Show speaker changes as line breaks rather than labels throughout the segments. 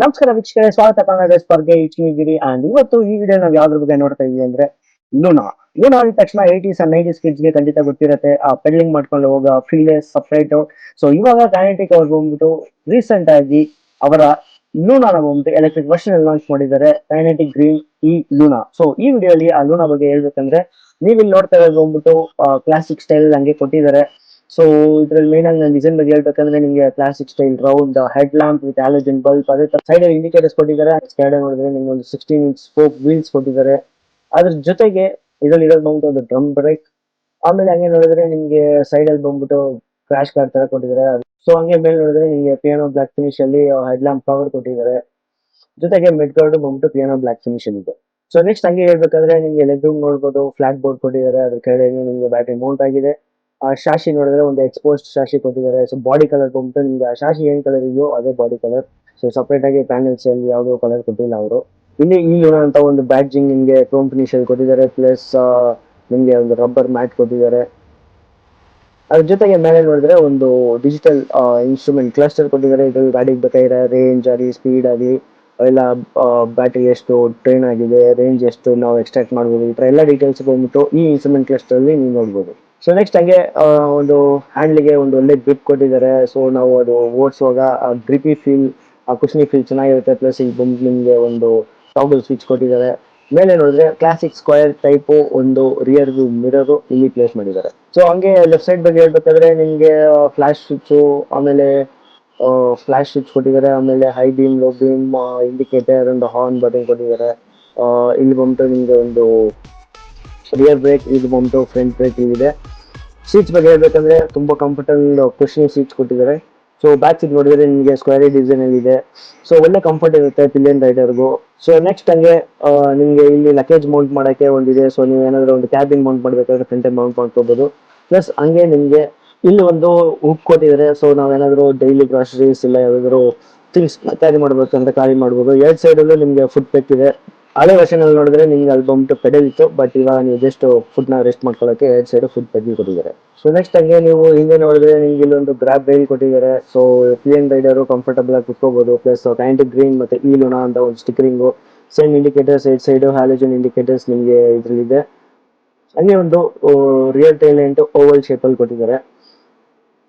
ನಮಸ್ಕಾರ ವೀಕ್ಷಕರೇ, ಸ್ವಾಗತ ಕನ್ನಡ ಸ್ಪರ್ಧೆ ಇಚ್ಚಿಗಿರಿ ಅಂಡ್ ಇವತ್ತು ಈ ವಿಡಿಯೋ ನಾವು ಯಾವ್ದ್ರ ಬಗ್ಗೆ ನೋಡ್ತಾ ಇದೀವಿ ಅಂದ್ರೆ ಲೂನಾ. ಲೂನಾ ಅಂದ ತಕ್ಷಣ ಏಯ್ಟೀಸ್ ಅಂಡ್ ನೈಂಟೀಸ್ ಕಿಡ್ಸ್ಗೆ ಖಂಡಿತ ಗೊತ್ತಿರುತ್ತೆ. ಆ ಪೆಡ್ಲಿಂಗ್ ಮಾಡ್ಕೊಂಡು ಹೋಗ ಫೀಲ್ ಸಪ್ರೇಟ್ ಸೊ ಇವಾಗ ಕೈನೆಟಿಕ್ ಅವ್ರು ಬಂದ್ಬಿಟ್ಟು ರೀಸೆಂಟ್ ಆಗಿ ಅವರ ಲೂನಾನ ಬಂದ್ಬಿಟ್ಟು ಎಲೆಕ್ಟ್ರಿಕ್ ವರ್ಷನ್ ಲಾಂಚ್ ಮಾಡಿದ್ದಾರೆ. Kinetic Green E Luna. So ಈ ವಿಡಿಯೋ ಅಲ್ಲಿ ಆ ಲೂನಾ ಬಗ್ಗೆ ಹೇಳ್ಬೇಕಂದ್ರೆ ನೀವು ಇಲ್ಲಿ ನೋಡ್ತಾ ಇರೋದು ಬಂದ್ಬಿಟ್ಟು ಕ್ಲಾಸಿಕ್ ಸ್ಟೈಲ್ ಹಂಗೆ ಕೊಟ್ಟಿದ್ದಾರೆ. ಸೊ ಇದ್ರಲ್ಲಿ ಮೇನ್ ಆಗಿ ನಾನು ಡಿಸೈನ್ ಬಗ್ಗೆ ಹೇಳ್ಬೇಕಂದ್ರೆ ನಿಮಗೆ plastic style round headlamp with halogen bulb ಅದೇ ತರ ಸೈಡ್ ಇಂಡಿಕೇಟರ್ಸ್ ಕೊಟ್ಟಿದ್ದಾರೆ. ಕೆಳಗಡೆ ನೋಡಿದ್ರೆ ನಿಮ್ಗೆ ಒಂದು ಸಿಕ್ಸ್ಟೀನ್ ಇಂಚ್ ಸ್ಪೋಕ್ ವೀಲ್ಸ್ ಕೊಟ್ಟಿದ್ದಾರೆ. ಅದ್ರ ಜೊತೆಗೆ ಇದ್ರಲ್ಲಿ ಇರೋದು ಬಂದ್ಬಿಟ್ಟು ಒಂದು ಡ್ರಮ್ ಬ್ರೇಕ್ ಆಮೇಲೆ ಹಂಗೆ ನೋಡಿದ್ರೆ ನಿಮ್ಗೆ ಸೈಡ್ ಅಲ್ಲಿ ಬಂದ್ಬಿಟ್ಟು ಕ್ರಾಶ್ ಕಾರ್ಡ್ ತರ ಕೊಟ್ಟಿದ್ದಾರೆ. ಸೊ ಹಂಗೆ ಮೇಲೆ ನೋಡಿದ್ರೆ ನಿಮಗೆ ಪಿಯಾನೋ ಬ್ಲಾಕ್ ಫಿನಿಶ್ ಅಲ್ಲಿ ಹೆಡ್ ಲ್ಯಾಂಪ್ ಕವರ್ ಕೊಟ್ಟಿದ್ದಾರೆ. ಜೊತೆಗೆ ಮೆಡ್ ಗಾರ್ಡ್ ಬಂದ್ಬಿಟ್ಟು ಪಿಯಾನೋ ಬ್ಲಾಕ್ ಫಿನಿಶ್ ಇದೆ. ಸೊ ನೆಕ್ಸ್ಟ್ ಹಂಗೆ ಹೇಳ್ಬೇಕಾದ್ರೆ ನಿಮ್ಗೆ ಲೆಗ್ ರೂಮ್ ನೋಡ್ಬೋದು ಫ್ಲಾಟ್ ಬೋರ್ಡ್ ಕೊಟ್ಟಿದ್ದಾರೆ. ಅದ್ರ ಕೆಳಗೆ ನಿಮ್ಗೆ ಬ್ಯಾಟ್ರಿ ಮೌಂಟ್ ಆಗಿದೆ. ಆ ಶಾಶಿ ನೋಡಿದ್ರೆ ಒಂದು ಎಕ್ಸ್ಪೋಸ್ಟ್ ಶಾಶಿ ಕೊಟ್ಟಿದ್ದಾರೆ. ಸೊ ಬಾಡಿ ಕಲರ್ ಬಂದ್ಬಿಟ್ಟು ನಿಮ್ಗೆ ಆ ಶಾಶಿ ಏನ್ ಕಲರ್ ಇದೆಯೋ ಅದೇ ಬಾಡಿ ಕಲರ್ ಸೊ ಸಪ್ರೇಟ್ ಆಗಿ ಪ್ಯಾನಲ್ಸ್ ಅಲ್ಲಿ ಯಾವುದೋ ಕಲರ್ ಕೊಟ್ಟಿಲ್ಲ ಅವರು. ಇನ್ನು ಅಂತ ಒಂದು ಬ್ಯಾಡ್ಜಿಂಗ್ ನಿಮ್ಗೆ ಕ್ರೋಮ್ ಫಿನಿಶ್ ಅಲ್ಲಿ ಕೊಟ್ಟಿದ್ದಾರೆ ಪ್ಲಸ್ ನಿಮ್ಗೆ ಒಂದು ರಬ್ಬರ್ ಮ್ಯಾಟ್ ಕೊಟ್ಟಿದ್ದಾರೆ. ಅದ್ರ ಜೊತೆಗೆ ಮೇಲೆ ನೋಡಿದ್ರೆ ಒಂದು ಡಿಜಿಟಲ್ ಇನ್ಸ್ಟ್ರೂಮೆಂಟ್ ಕ್ಲಸ್ಟರ್ ಕೊಟ್ಟಿದ್ದಾರೆ. ಇದ್ರಲ್ಲಿ ಗಾಡಿಗೆ ಬೇಕಾಗಿರೋ ರೇಂಜ್ ಆಗಲಿ ಸ್ಪೀಡ್ ಆಗಲಿ ಎಲ್ಲ ಬ್ಯಾಟ್ರಿ ಎಷ್ಟು ಟ್ರೈನ್ ಆಗಿದೆ ರೇಂಜ್ ಎಷ್ಟು, ನಾವು ಎಕ್ಸ್ಟ್ರಾಕ್ಟ್ ಮಾಡ್ಬೋದು. ಈ ಥರ ಎಲ್ಲ ಡೀಟೇಲ್ಸ್ ಬಂದ್ಬಿಟ್ಟು ಈ ಇನ್ಸ್ಟ್ರೂಮೆಂಟ್ ಕ್ಲಸ್ಟರ್ ಅಲ್ಲಿ ನೀವು ನೋಡ್ಬೋದು. ಸೊ ನೆಕ್ಸ್ಟ್ ಹಂಗೆ ಒಂದು ಹ್ಯಾಂಡ್ಲಿಗೆ ಒಂದು ಒಳ್ಳೆ ಗ್ರಿಪ್ ಕೊಟ್ಟಿದ್ದಾರೆ. ಸೊ ನಾವು ಅದು ಓಡಿಸುವಾಗ ಗ್ರಿಪಿ ಫೀಲ್ ಆ ಖುಷಿ ಫೀಲ್ ಚೆನ್ನಾಗಿರುತ್ತೆ. ಪ್ಲಸ್ ಈಗ ಬಂದು ನಿಮಗೆ ಒಂದು ಟಾಗಲ್ ಸ್ವಿಚ್ ಕೊಟ್ಟಿದ್ದಾರೆ. ಮೇಲೆ ನೋಡಿದ್ರೆ ಕ್ಲಾಸಿಕ್ ಸ್ಕ್ವೇರ್ ಟೈಪು ಒಂದು ರಿಯರ್ ಮಿರರ್ ಇಲ್ಲಿ ಪ್ಲೇಸ್ ಮಾಡಿದ್ದಾರೆ. ಸೊ ಹಂಗೆ ಲೆಫ್ಟ್ ಸೈಡ್ ಬಗ್ಗೆ ಹೇಳ್ಬೇಕಾದ್ರೆ ನಿಮಗೆ ಫ್ಲಾಶ್ ಸ್ವಿಚ್ಚು ಆಮೇಲೆ ಫ್ಲಾಶ್ ಸ್ವಿಚ್ ಕೊಟ್ಟಿದ್ದಾರೆ. ಆಮೇಲೆ high beam low beam indicator ಒಂದು ಹಾರ್ನ್ ಬಟನ್ ಕೊಟ್ಟಿದ್ದಾರೆ. ಇಲ್ಲಿ ಬಂದ್ಬಿಟ್ಟು ನಿಮಗೆ ಒಂದು ರಿಯರ್ ಬ್ರೇಕ್ ಇದು ಬಂದ್ಬಿಟ್ಟು ಫ್ರಂಟ್ ಬ್ರೇಕ್ ಇದೆ. ಸೀಟ್ಸ್ ಬಗ್ಗೆ ಹೇಳ್ಬೇಕಂದ್ರೆ ತುಂಬಾ ಕಂಫರ್ಟಬಲ್ ಕುಷನ್ ಸೀಟ್ಸ್ ಕೊಟ್ಟಿದ್ದಾರೆ. ಸೊ ಬ್ಯಾಕ್ ಸೀಟ್ ನೋಡಿದ್ರೆ ನಿಮಗೆ ಸ್ಕ್ವೇರಿ ಡಿಸೈನ್ ಅಲ್ಲಿ ಇದೆ. ಸೊ ಒಳ್ಳೆ ಕಂಫರ್ಟ್ ಇರುತ್ತೆ ಪಿಲಿಯನ್ ರೈಡರ್ಗೂ ಸೊ ನೆಕ್ಸ್ಟ್ ಹಂಗೆ ನಿಮಗೆ ಇಲ್ಲಿ ಲಗೇಜ್ ಮೌಂಟ್ ಮಾಡಕ್ಕೆ ಒಂದಿದೆ. ಸೊ ನೀವು ಏನಾದರೂ ಒಂದು ಕ್ಯಾಬಿನ್ ಮೌಂಟ್ ಮಾಡಬೇಕಾದ್ರೆ ಫ್ರಂಟ್ ಮೌಂಟ್ ಮಾಡ್ಕೋಬಹುದು ಪ್ಲಸ್ ಹಂಗೆ ನಿಮಗೆ ಇಲ್ಲಿ ಒಂದು ಹುಕ್ ಕೊಟ್ಟಿದ್ದಾರೆ. ಸೊ ನಾವೇನಾದರೂ ಡೈಲಿ ಗ್ರಾಸರೀಸ್ ಇಲ್ಲ ಯಾವುದಾದ್ರು ಥಿಂಗ್ಸ್ ಕ್ಯಾರಿ ಮಾಡಬೇಕಂತ ಖಾಲಿ ಮಾಡ್ಬೋದು. ಎರಡು ಸೈಡಲ್ಲೂ ನಿಮ್ಗೆ ಫುಡ್ ಪೆಕ್ ಇದೆ. ಹಳೆ ವರ್ಷನ್ ಅಲ್ಲಿ ನೋಡಿದ್ರೆ ನಿಮ್ಗೆ ಅಲ್ಲಿ ಬಂದ್ಬಿಟ್ಟು ಪೆಡಲ್ ಬಟ್ ಇವಾಗ ನೀವು ಜಸ್ಟ್ ಫುಡ್ನ ರೆಸ್ಟ್ ಮಾಡ್ಕೊಳ್ಳೋಕೆ ಎರಡ್ ಸೈಡ್ ಫುಡ್ ಪೆಡಲ್ ಕೊಟ್ಟಿದ್ದಾರೆ. ಸೊ ನೆಕ್ಸ್ಟ್ ಹಂಗೆ ನೀವು ಹಿಂದೆ ನೋಡಿದ್ರೆ ನಿಮ್ಗೆ ಇಲ್ಲೊಂದು ಗ್ರಾಪ್ ಬೇಲ್ ಕೊಟ್ಟಿದ್ದಾರೆ. ಸೊ ಪ್ಲೇನ್ ರೈಡರು ಕಂಫರ್ಟಬಲ್ ಆಗಿ ಕುತ್ಕೋಬಹುದು ಪ್ಲಸ್ ಕ್ಯಾಂಟಿಕ್ ಗ್ರೀನ್ ಮತ್ತೆ ಈ ಲುನಾ ಅಂತ ಒಂದು stickering side indicators side side halogen indicators ನಿಮಗೆ ಇದ್ರಲ್ಲಿದೆ. ಹಂಗೆ ಒಂದು ರಿಯಲ್ ಟೈಲೆಂಟ್ ಓವಲ್ ಶೇಪ್ ಅಲ್ಲಿ ಕೊಟ್ಟಿದ್ದಾರೆ.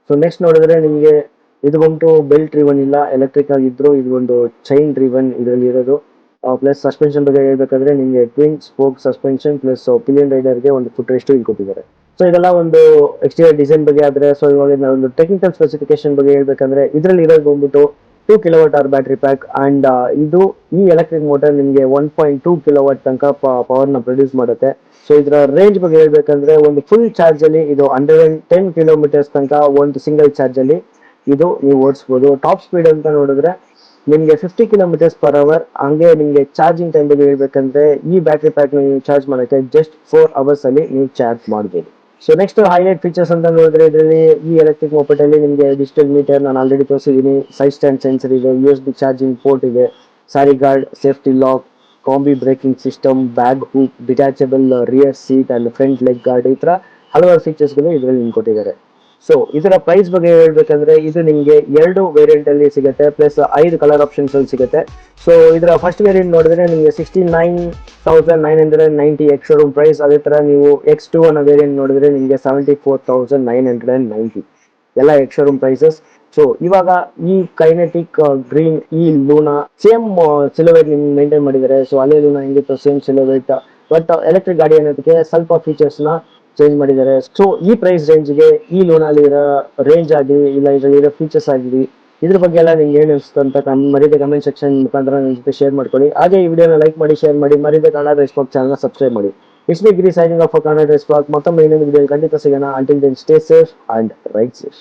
ಸೊ ನೆಕ್ಸ್ಟ್ ನೋಡಿದ್ರೆ ನಿಮಗೆ ಇದು ಬಂದು ಬೆಲ್ಟ್ ರಿವನ್ ಇಲ್ಲ ಎಲೆಕ್ಟ್ರಿಕ್ ಆಗಿದ್ರು ಇದು ಒಂದು ಚೈನ್ ರಿವನ್ ಇದರಲ್ಲಿ ಇರೋದು. ಪ್ಲಸ್ ಸಸ್ಪೆನ್ಷನ್ ಬಗ್ಗೆ ಹೇಳ್ಬೇಕಾದ್ರೆ ನಿಮಗೆ twin spoke suspension plus pillion ರೈಡರ್ಗೆ ಒಂದು ಫುಟ್ ರೆಸ್ಟ್ ಇಲ್ಲಿ ಕೊಟ್ಟಿದ್ದಾರೆ. ಸೊ ಇದೆಲ್ಲ ಒಂದು ಎಕ್ಸ್ಟೀರಿಯರ್ ಡಿಸೈನ್ ಬಗ್ಗೆ ಆದರೆ ಸೊ ಇವಾಗ ಒಂದು ಟೆಕ್ನಿಕಲ್ ಸ್ಪೆಸಿಫಿಕೇಶನ್ ಬಗ್ಗೆ ಹೇಳ್ಬೇಕಂದ್ರೆ, ಇದರಲ್ಲಿ ಇರೋದು ಬಂದ್ಬಿಟ್ಟು two kilowatt hour battery pack and ಇದು ಈ ಎಲೆಕ್ಟ್ರಿಕ್ ಮೋಟರ್ ನಿಮಗೆ ಒನ್ ಪಾಯಿಂಟ್ ಟೂ ಕಿಲೋವಾಟ್ ತನಕ ಪವರ್ನ ಪ್ರೊಡ್ಯೂಸ್ ಮಾಡುತ್ತೆ. ಸೊ ಇದರ ರೇಂಜ್ ಬಗ್ಗೆ ಹೇಳ್ಬೇಕಂದ್ರೆ ಒಂದು ಫುಲ್ ಚಾರ್ಜ್ ಅಲ್ಲಿ ಇದು ಹಂಡ್ರೆಡ್ ಅಂಡ್ ಟೆನ್ ಕಿಲೋಮೀಟರ್ಸ್ ತನಕ ಒಂದು ಸಿಂಗಲ್ ಚಾರ್ಜ್ ಅಲ್ಲಿ ಇದು ನೀವು ಓಡಿಸ್ಬೋದು. ಟಾಪ್ ಸ್ಪೀಡ್ ಅಂತ ನೋಡಿದ್ರೆ ನಿಮಗೆ ಫಿಫ್ಟಿ ಕಿಲೋಮೀಟರ್ಸ್ ಪರ್ ಅವರ್ ಹಂಗೆ ನಿಮಗೆ ಚಾರ್ಜಿಂಗ್ ಟೈಮ್ ಬಗ್ಗೆ ಹೇಳ್ಬೇಕಂದ್ರೆ ಈ ಬ್ಯಾಟ್ರಿ ಪ್ಯಾಕ್ ನೀವು ಚಾರ್ಜ್ ಮಾಡೋಕ್ಕೆ ಜಸ್ಟ್ ಫೋರ್ ಅವರ್ಸ್ ಅಲ್ಲಿ ನೀವು ಚಾರ್ಜ್ ಮಾಡ್ಬೋದು. ಸೊ ನೆಕ್ಸ್ಟ್ ಹೈಲೈಟ್ ಫೀಚರ್ಸ್ ಅಂತ ನೋಡಿದ್ರೆ ಇದರಲ್ಲಿ ಈ ಎಲೆಕ್ಟ್ರಿಕ್ ಮೊಪೆಟ್ ಅಲ್ಲಿ ನಿಮಗೆ ಡಿಜಿಟಲ್ ಮೀಟರ್ ನಾನು ಆಲ್ರೆಡಿ ತೋರಿಸಿದ್ದೀನಿ. ಸೈಡ್ ಸ್ಟ್ಯಾಂಡ್ ಸೆನ್ಸರ್ ಇದೆ U S B charging port ಇದೆ. Sari guard safety lock combi braking system bag hook detachable rear seat and front leg guard ಈ ಥರ ಹಲವಾರು ಫೀಚರ್ಸ್ಗಳು ಇದರಲ್ಲಿ ನಿಮ್ಗೆ ಕೊಟ್ಟಿದ್ದಾರೆ. ಸೊ ಇದರ ಪ್ರೈಸ್ ಬಗ್ಗೆ ಹೇಳ್ಬೇಕಂದ್ರೆ ಇದು ನಿಮಗೆ ಎರಡು ವೇರಿಯಂಟ್ ಅಲ್ಲಿ ಸಿಗುತ್ತೆ ಪ್ಲಸ್ ಐದು ಕಲರ್ ಆಪ್ಷನ್ಸ್ ಅಲ್ಲಿ ಸಿಗುತ್ತೆ. ಸೊ ಇದರ ಫಸ್ಟ್ ವೇರಿಯಂಟ್ ನೋಡಿದ್ರೆ ನಿಮಗೆ sixty nine thousand nine hundred ninety ex showroom price ಅದೇ ತರ ನೀವು ಎಕ್ಸ್ ಟೂ ಅನ್ನೋ ವೇರಿಯಂಟ್ ನೋಡಿದ್ರೆ ನಿಮಗೆ seventy four thousand nine hundred and ninety ಎಲ್ಲ ಎಕ್ಸ್ ಶೋರೂಮ್ ಪ್ರೈಸಸ್ ಸೊ ಇವಾಗ ಈ Kinetic Green E Luna same silhouette ನಿಮ್ಗೆ ಮೇಂಟೈನ್ ಮಾಡಿದ್ದಾರೆ. ಸೊ ಅಲ್ಲೇ ಲೂನಾ ಹೆಂಗಿತ್ತು ಸೇಮ್ ಸಿಲೋವೇಟ್ ಬಟ್ ಎಲೆಕ್ಟ್ರಿಕ್ ಗಾಡಿ ಅನ್ನೋದಕ್ಕೆ ಸ್ವಲ್ಪ ಫೀಚರ್ಸ್ನ ಚೇಂಜ್ ಮಾಡಿದ್ದಾರೆ. ಸೊ ಈ ಪ್ರೈಸ್ ರೇಂಜ್ಗೆ ಈ ಲೋನಲ್ಲಿ ಇರೋ ರೇಂಜ್ ಆಗಲಿ ಇಲ್ಲ ಇದರಲ್ಲಿರೋ ಫೀಚರ್ಸ್ ಆಗಲಿ ಇದ್ರ ಬಗ್ಗೆ ಎಲ್ಲ ನಿಮ್ಗೆ ಏನು ಅನಿಸ್ತು ಅಂತ ಮರಿದೆ ಕಮೆಂಟ್ ಸೆಕ್ಷನ್ ಮುಖಾಂತರ ನನ್ನ ಜೊತೆ ಶೇರ್ ಮಾಡ್ಕೊಳ್ಳಿ. ಹಾಗೆ ಈ ವಿಡಿಯೋನ ಲೈಕ್ ಮಾಡಿ ಶೇರ್ ಮಾಡಿ, ಮರಿದೆ ಕನ್ನಡ ರೇಸ್ ಬ್ಲಾಗ್ ಚಾನಲ್ನ ಸಬ್ಸ್ಕ್ರೈಬ್ ಮಾಡಿ. It's me Giri signing off Kannada race blog ಮತ್ತೊಮ್ಮೆ ಇನ್ನೊಂದು ವಿಡಿಯೋ ಖಂಡಿತ ಸಿಗೋಣ. Until then stay safe and ride safe